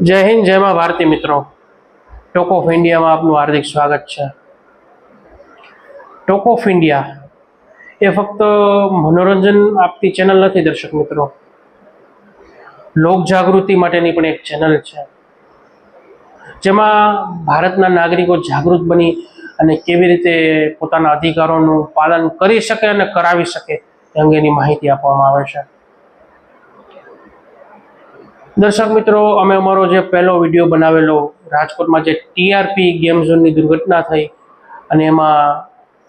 જય હિન્દ, જય મા ભારતી મિત્રો. ટોક ઓફ ઇન્ડિયામાં આપનું હાર્દિક સ્વાગત છે. ટોક ઓફ ઇન્ડિયા એ ફક્ત મનોરંજન આપતી ચેનલ નથી દર્શક મિત્રો. લોક જાગૃતિ માટેની પણ એક ચેનલ છે. જેમાં ભારતના નાગરિકો જાગૃત બની અને કેવી રીતે પોતાના અધિકારોનું પાલન કરી શકે અને કરાવી શકે એ અંગેની માહિતી આપવામાં આવે છે. દર્શક મિત્રો, અમે અમારો જે પહેલો વીડિયો બનાવેલો, રાજકોટમાં જે ટીઆરપી ગેમ ઝોનની દુર્ઘટના થઈ અને એમાં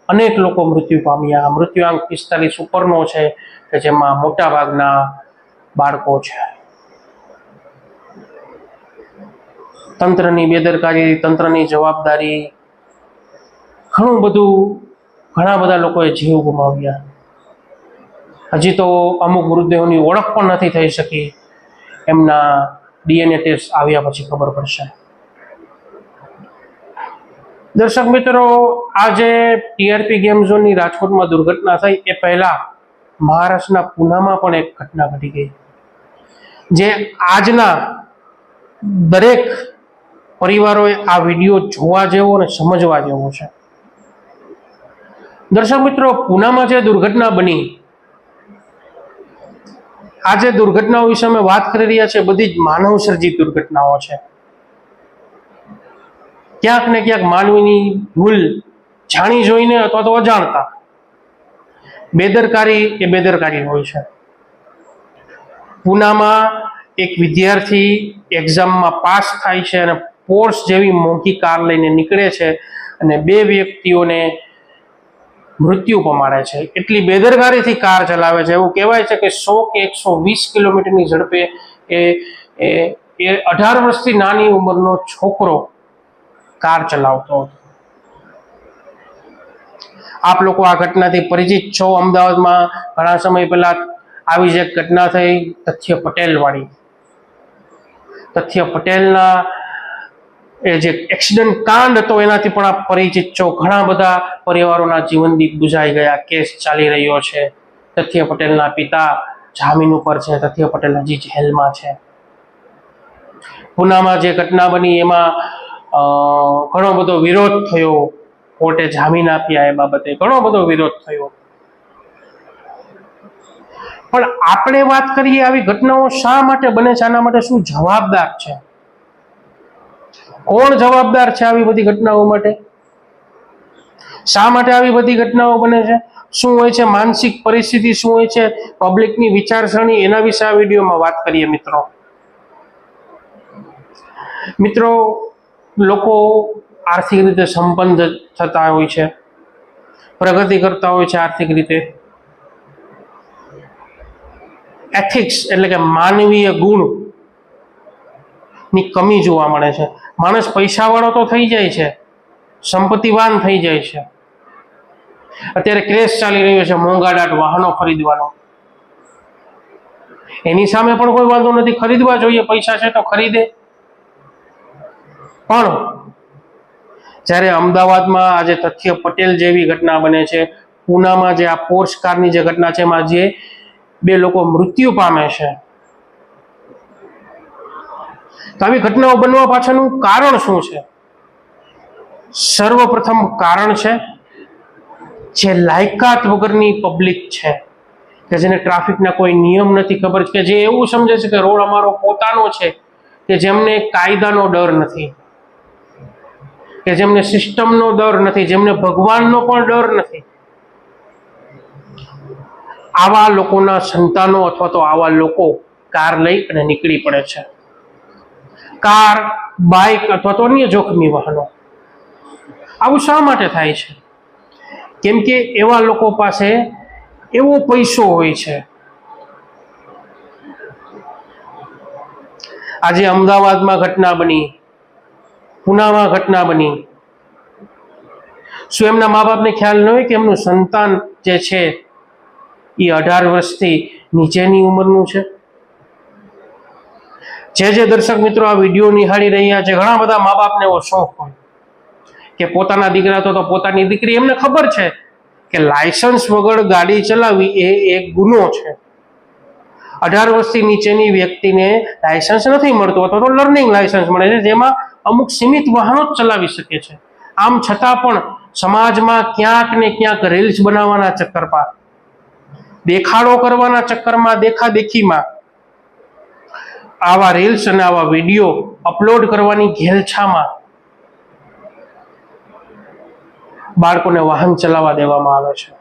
અનેક લોકો મૃત્યુ પામ્યા. મૃત્યુઆંક પિસ્તાલીસ ઉપરનો છે કે જેમાં મોટાભાગના બાળકો છે. તંત્રની બેદરકારી, તંત્રની જવાબદારી, ઘણું બધું ઘણા બધા લોકોએ જીવ ગુમાવ્યા. હજી તો અમુક મૃતદેહોની ઓળખ પણ નથી થઈ શકી. એમના ડીએનએ ટેસ્ટ આવ્યા પછી ખબર પડશે. દર્શક મિત્રો, આ જે ટીઆરપી ગેમ ઝોનની રાજકોટમાં દુર્ઘટના થઈ, એ પહેલા મહારાષ્ટ્રના પૂનામાં પણ એક ઘટના ઘટી ગઈ. જે આજના દરેક પરિવારોએ આ વીડિયો જોવા જેવો અને સમજવા જેવો છે. દર્શક મિત્રો, પૂનામાં જે દુર્ઘટના બની આ જે દુર્ઘટનાઓ વિશે અમે વાત કરી રહ્યા છીએ. બધી જ માનવ સર્જિત દુર્ઘટનાઓ છે. ક્યાંક ને ક્યાંક માનવીની ભૂલ જાણી જોઈને અથવા તો અજાણતા. બેદરકારી એ બેદરકારી હોય છે. પૂનામાં એક વિદ્યાર્થી એક્ઝામમાં પાસ થાય છે અને પોર્સ જેવી મોંઘી કાર લઈને નીકળે છે અને બે વ્યક્તિઓને મૃત્યુ પમાડે છે. એટલી બેદરકારીથી કાર ચલાવે છે. એવું કહેવાય છે કે સો કે એકસો વીસ કિલોમીટરની ઝડપે એ એ અઢાર વર્ષથી નાની ઉંમરનો છોકરો કાર ચલાવતો હતો. આપ લોકો આ ઘટનાથી પરિચિત છો. અમદાવાદમાં ઘણા સમય પહેલા આવી જ એક ઘટના થઈ, તથ્ય પટેલવાળી. તથ્ય પટેલના એ જે એક્સિડન્ટ કાંડ હતો, એનાથી પણ આપ પરિચિત છો. ઘણા બધા પરિવારોના જીવનદીપ બુઝાઈ ગયા, કેસ ચાલી રહ્યો છે. તથ્ય પટેલના પિતા જામીન ઉપર છે, તથ્ય પટેલ હજી જેલમાં છે. પુનામાં જે ઘટના બની, એમાં ઘણો બધો વિરોધ થયો. કોર્ટે જામીન આપ્યા એ બાબતે ઘણો બધો વિરોધ થયો. પણ આપણે વાત કરીએ આવી ઘટનાઓ શા માટે બને છે આના માટે શું જવાબદાર છે? કોણ જવાબદાર છે આવી બધી ઘટનાઓ માટે? શા માટે આવી બધી ઘટનાઓ બને છે? શું હોય છે? માનસિક પરિસ્થિતિ શું હોય છે? પબ્લિકની વિચારસરણી એના વિશે આ વિડીયોમાં વાત કરીએ મિત્રો. મિત્રો, લોકો આર્થિક રીતે સંપન્ન થતા હોય છે. પ્રગતિ કરતા હોય છે આર્થિક રીતે. એથિક્સ એટલે કે માનવીય ગુણની કમી જોવા મળે છે. માણસ પૈસાવાળો તો થઈ જાય છે. સંપત્તિવાન થઈ જાય છે. અત્યારે ક્રેશ ચાલી રહ્યો છે મોંઘાડાટ વાહનો ખરીદવાનો. એની સામે પણ કોઈ વાંધો નથી. ખરીદવા જોઈએ. પૈસા છે તો ખરીદે. પણ જ્યારે અમદાવાદમાં આજે તથ્ય પટેલ જેવી ઘટના બને છે, પૂનામાં જે આ પોર્સ કારની જે ઘટના છે, એમાં જે બે લોકો મૃત્યુ પામે છે તો આવી ઘટનાઓ બનવા પાછળનું કારણ શું છે? સર્વપ્રથમ કારણ છે જે લાયકાત વગરની પબ્લિક છે, કે જેને ટ્રાફિકના કોઈ નિયમ નથી ખબર કે જે એવું સમજે છે કે રોડ અમારો પોતાનો છે, કે જેમને કાયદાનો ડર નથી, કે જેમને સિસ્ટમનો ડર નથી, જેમને ભગવાનનો પણ ડર નથી. આવા લોકોના સંતાનો અથવા તો આવા લોકો કાર લઈ અને નીકળી પડે છે. કાર, બાઇક અથવા તો અન્ય જોખમી વાહનો. આવું શા માટે થાય છે? કેમ કે એવા લોકો પાસે એવો પૈસો હોય છે. આજે અમદાવાદમાં ઘટના બની, પુનામાં ઘટના બની. શું એમના મા બાપને ખ્યાલ ન હોય કે એમનું સંતાન જે છે, એ અઢાર વર્ષથી નીચેની ઉંમરનું છે? જે જે દર્શક મિત્રો આ વીડિયો નિહાળી રહ્યા છે, ઘણા બધા મા બાપને એવો શોખ હોય કે પોતાના દીકરા તો પોતાની દીકરી, એમને ખબર છે કે લાયસન્સ વગર ગાડી ચલાવવી એ એક ગુનો છે. અઢાર વર્ષથી નીચેની વ્યક્તિને લાયસન્સ નથી મળતું, અથવા તો લર્નિંગ લાયસન્સ મળે છે, જેમાં અમુક સીમિત વાહનો જ ચલાવી શકે છે. આમ છતાં પણ સમાજમાં ક્યાંક ને ક્યાંક રીલ્સ બનાવવાના ચક્કરમાં દેખાડો કરવાના ચક્કરમાં, દેખાદેખીમાં આવા રીલ્સ અને આવા વીડિયો અપલોડ કરવાની ઘેલછામાં બાળકોને વાહન ચલાવવા દેવામાં આવે છે.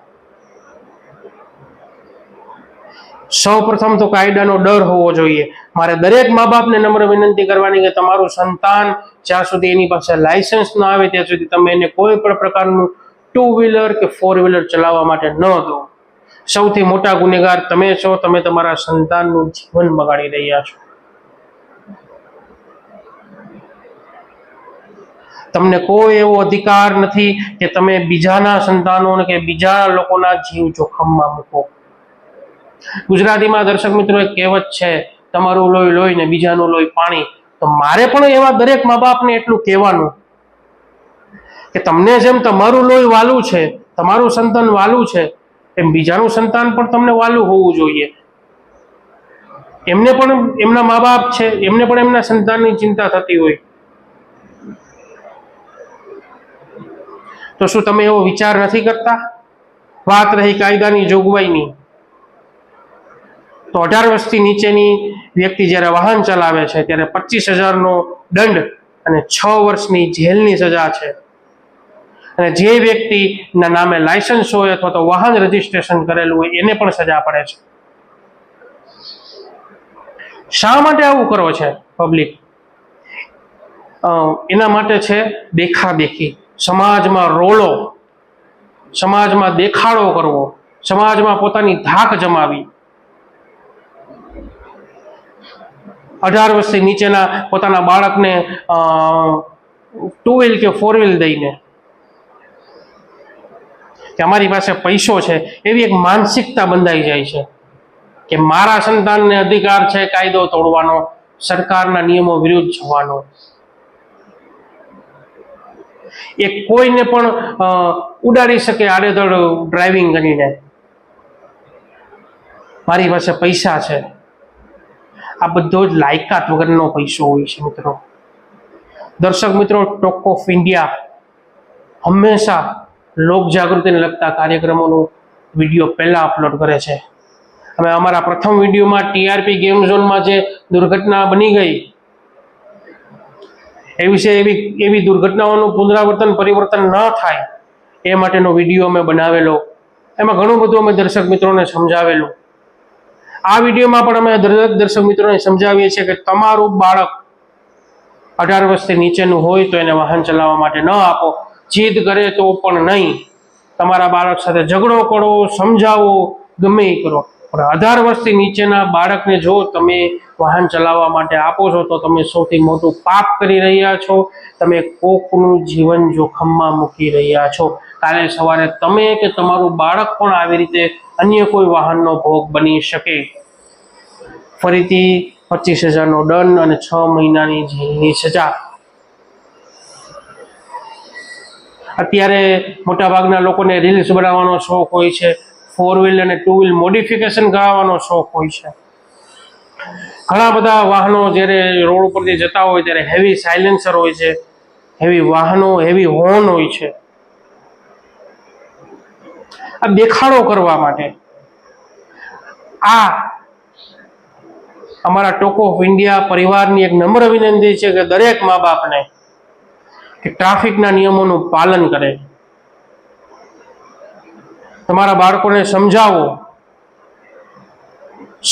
સૌ પ્રથમ તો કાયદાનો ડર હોવો જોઈએ. મારે દરેક મા બાપને નમ્ર વિનંતી કરવાની કે તમારું સંતાન જ્યાં સુધી એની પાસે લાયસન્સ ન આવે ત્યાં સુધી તમે એને કોઈ પણ પ્રકારનું ટુ વ્હીલર કે ફોર વ્હીલર ચલાવવા માટે ન દો. સૌથી મોટા ગુનેગાર તમે છો, તમે તમારા સંતાનનું જીવન બગાડી રહ્યા છો. તમને કોઈ એવો અધિકાર નથી કે તમે બીજાના સંતાનો કે બીજા લોકોના જીવ જોખમમાં મૂકો. ગુજરાતીમાં દર્શક મિત્રો એક કહેવત છે, તમારું લોહી લોહી ને બીજાનું લોહી પાણી. તો મારે પણ એવા દરેક મા બાપને એટલું કહેવાનું કે તમને જેમ તમારું લોહી વાલું છે, તમારું સંતાન વાલું છે એમ બીજાનું સંતાન પણ તમને વાલું હોવું જોઈએ. એમને પણ એમના મા બાપ છે, એમને પણ એમના સંતાનની ચિંતા થતી હોય. તો શું તમે એવો વિચાર નથી કરતા? વાત રહી કાયદાની જોગવાઈની. તો અઢાર વર્ષથી નીચેની વ્યક્તિ જ્યારે વાહન ચલાવે છે, ત્યારે પચીસ હજારનો દંડ અને છ વર્ષની જેલની સજા છે. અને જે વ્યક્તિના નામે લાયસન્સ હોય અથવા તો વાહન રજીસ્ટ્રેશન કરેલું હોય, એને પણ સજા પડે છે. શા માટે આવું કરો છે, પબ્લિક? એના માટે છે દેખાદેખી. સમાજમાં રોળો, સમાજમાં દેખાડો કરવો, સમાજમાં પોતાની ધાક જમાવી. અઢાર વર્ષથી નીચેના પોતાના બાળકને ટુ વ્હીલ કે ફોર વ્હીલ દઈને. કે અમારી પાસે પૈસો છે, એવી એક માનસિકતા બંધાઈ જાય છે. કે મારા સંતાનને અધિકાર છે કાયદો તોડવાનો, સરકારના નિયમો વિરુદ્ધ જવાનો. એ કોઈને પણ ઉડાડી શકે આડેધડ ડ્રાઇવિંગ કરીને. મારી પાસે પૈસા છે. આ બધો જ લાયકાત વગરનો પૈસો હોય છે મિત્રો. દર્શક મિત્રો ટોક ઓફ ઇન્ડિયા હંમેશા લોક જાગૃતિને લગતા કાર્યક્રમોનું વીડિયો પહેલાં અપલોડ કરે છે. અમે અમારા પ્રથમ વિડીયોમાં ટીઆરપી ગેમ ઝોનમાં જે દુર્ઘટના બની ગઈ એ વિશે એવી એવી દુર્ઘટનાઓનું પુનરાવર્તન, પરિવર્તન ન થાય, એ માટેનો વીડિયો અમે બનાવેલો. એમાં ઘણું બધું અમે દર્શક મિત્રોને સમજાવેલું. આ વિડીયોમાં પણ અમે દરેક દર્શક મિત્રોને સમજાવીએ છીએ કે તમારું બાળક અઢાર વર્ષથી નીચેનું હોય તો એને વાહન ચલાવવા માટે ન આપો. જીદ કરે તો પણ નહીં. તમારા બાળક સાથે ઝઘડો કરો, સમજાવો, ગમે એ કરો. પણ અઢાર વર્ષથી નીચેના બાળકને જો તમે વાહન ચલાવવા માટે આપો છો, તો તમે સૌથી મોટું પાપ કરી રહ્યા છો. તમે કોકનું જીવન જોખમમાં મૂકી રહ્યા છો. કાલે સવારે તમે કે તમારું બાળક પણ આવી રીતે અન્ય કોઈ વાહનનો ભોગ બની શકે. ફરીથી પચીસ હજારનો દંડ અને છ મહિનાની જેલની સજા. અત્યારે મોટાભાગના લોકોને રીલ્સ બનાવવાનો શોખ હોય છે. ફોર વ્હીલ અને ટુ વ્હીલ મોડિફિકેશન કરાવવાનો શોખ હોય છે. ઘણા બધા વાહનો જ્યારે રોડ ઉપરથી જતા હોય ત્યારે હેવી સાયલેન્સર હોય છે હેવી વાહનો હેવી હોર્ન હોય છે. આ દેખાડો કરવા માટે આ અમારા ટોક ઓફ ઇન્ડિયા પરિવારની એક નમ્ર વિનંતી છે કે દરેક મા બાપને કે ટ્રાફિકના નિયમોનું પાલન કરે. તમારા બાળકોને સમજાવો.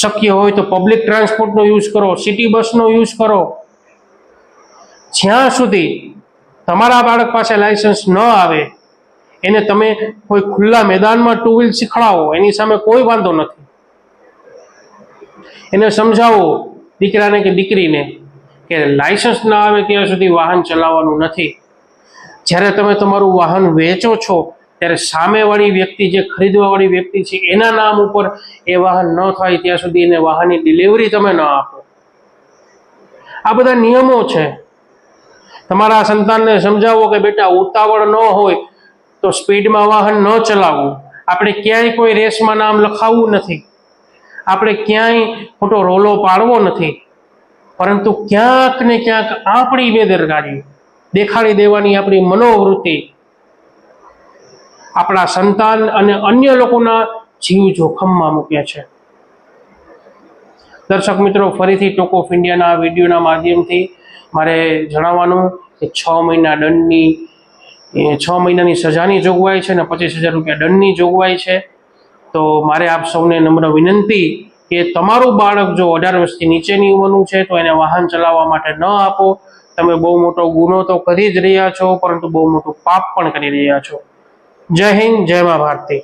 શક્ય હોય તો પબ્લિક ટ્રાન્સપોર્ટનો યુઝ કરો સિટી બસનો યુઝ કરો. જ્યાં સુધી તમારા બાળક પાસે લાયસન્સ ન આવે, એને તમે કોઈ ખુલ્લા મેદાનમાં ટુ વ્હીલ શીખડાવો એની સામે કોઈ વાંધો નથી. એને સમજાવો દીકરાને કે દીકરીને કે લાયસન્સ ના આવે ત્યાં સુધી વાહન ચલાવવાનું નથી. જ્યારે તમે તમારું વાહન વેચો છો ત્યારે સામેવાળી વ્યક્તિ જે ખરીદવાવાળી વ્યક્તિ છે, એના નામ ઉપર એ વાહન ન થાય ત્યાં સુધી એને વાહનની ડિલિવરી તમે ન આપો. આ બધા નિયમો છે. તમારા સંતાનને સમજાવો કે બેટા ઉતાવળ ન હોય તો સ્પીડમાં વાહન ન ચલાવવું આપણે ક્યાંય કોઈ રેસમાં નામ લખાવવું નથી. આપણે ક્યાંય ખોટો રોલો પાડવો નથી. પરંતુ ક્યાંક ને ક્યાંક આપણી બેદરકારી દેખાડી દેવાની આપણી મનોવૃત્તિ આપણા સંતાન અને અન્ય લોકોના જીવ જોખમમાં મૂક્યા છે. દર્શક મિત્રો, ફરીથી ટોક ઓફ ઇન્ડિયાના વિડીયોના માધ્યમથી મારે જણાવવાનું કે છ મહિના દંડની છ મહિનાની સજાની જોગવાઈ છે અને પચીસ હજાર રૂપિયા દંડની જોગવાઈ છે. તો મારે આપ સૌને નમ્ર વિનંતી કે તમારું બાળક જો અઢાર વર્ષથી નીચેની ઉંમરનું છે તો એને વાહન ચલાવવા માટે ન આપો. તમે બહુ મોટો ગુનો તો કરી જ રહ્યા છો, પરંતુ બહુ મોટું પાપ પણ કરી રહ્યા છો. જય હિન્દ જય મા ભારતી.